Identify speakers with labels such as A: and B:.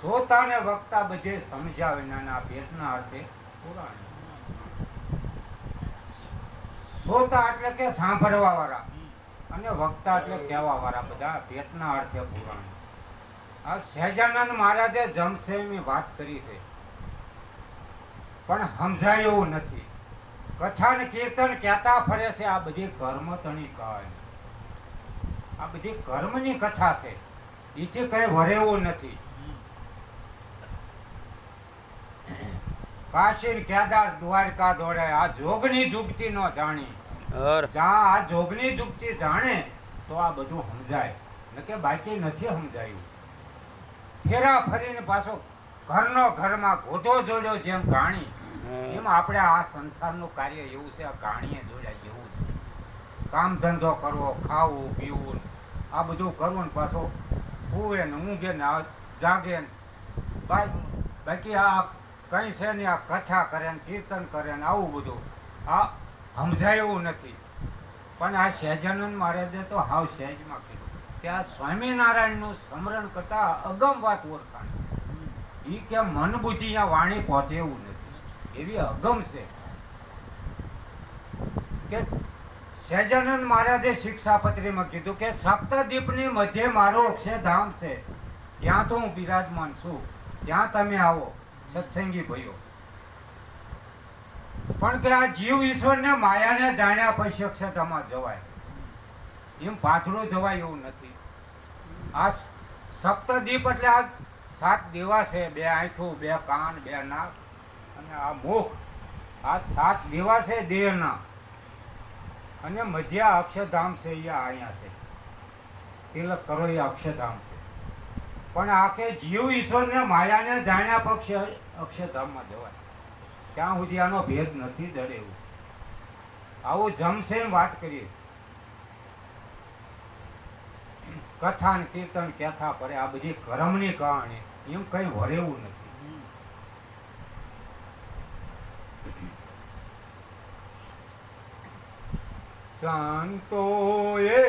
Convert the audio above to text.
A: શ્રોતા ને વક્તા બધે સમજાવે નાના ભેટના અર્થે પુરાણ. શ્રોતા એટલે કે સાંભળવા વાળા અને વક્તા એટલે કહેવા વાળા બધા ભેટના અર્થે પુરાણ. આ સહેજાનંદ મહારાજે જમસેમી વાત કરી છે. પણ સમજાય એવું નથી. કથા ને કીર્તન કહેતા ફરે છે, આ બધી કર્મ તણી કહે આ બધી કર્મની કથા છે. એથી કંઈ વરેવું નથી. કાશી ને કેદાર દ્વારકા દોડે. આ જોગની જુગતી નો જાણી જ્યાં આ જોગની જુગતી જાણે તો આ બધું સમજાય. નકે બાકી નથી સમજાયું. ફેરા ફરીને પાછો ઘરનો ઘરમાં ગોધો જોડ્યો જેમ કાણી એમ આપણે આ સંસારનું કાર્ય એવું છે આ કાણીએ જોડ્યા જેવું છે. કામ ધંધો કરવો ખાવું પીવું આ બધું કરવું ને પાછો ફૂવે ને ઊંઘે ને જાગે ને. બાકી આ કંઈ છે ને આ કથા કરે ને કીર્તન કરે ને આવું બધું. આ સમજાય એવું નથી. પણ આ સહેજાનંદ મહારાજે તો હાવ સહેજમાં કીધું. આ સ્વામિનારાયણનું સ્મરણ કરતા અગમ વાત ઓળખાણ એ કે મન બુદ્ધિ આ વાણી પહોંચે એવું નથી. એવી અગમ છે. કે સહેજાનંદ મહારાજે શિક્ષાપત્રીમાં કીધું કે સપ્તદીપની મધ્ય મારો અક્ષરધામ છે. ત્યાં તો હું બિરાજમાન છું. ત્યાં તમે આવો. સત્સંગી ભયો. પણ કે આ જીવ ઈશ્વરને માયાને જાણ્યા પછી અક્ષતામાં જવાય. એમ પાથરો જવાય એવું નથી. આ સપ્તદીપ એટલે આ સાત દેવા છે. બે આંખો, બે કાન, બે નાક અને આ મુખ આ સાત દેવા છે દેહના. અને મધ્યા અક્ષરધામ છે એ અહીંયા છે. તિલક કરો એ અક્ષરધામ છે. પણ આ કે જીવ ઈશ્વરને, માયાને જાણ્યા પક્ષે અક્ષરધામમાં જવાય. ત્યાં સુધી આનો ભેદ નથી જડે આવું જમશે વાત કરીએ. કથા ને કીર્તન, કથા પડે આ બધી કર્મની કહાણી, એમ કઈ વરેવું નથી. સંતોએ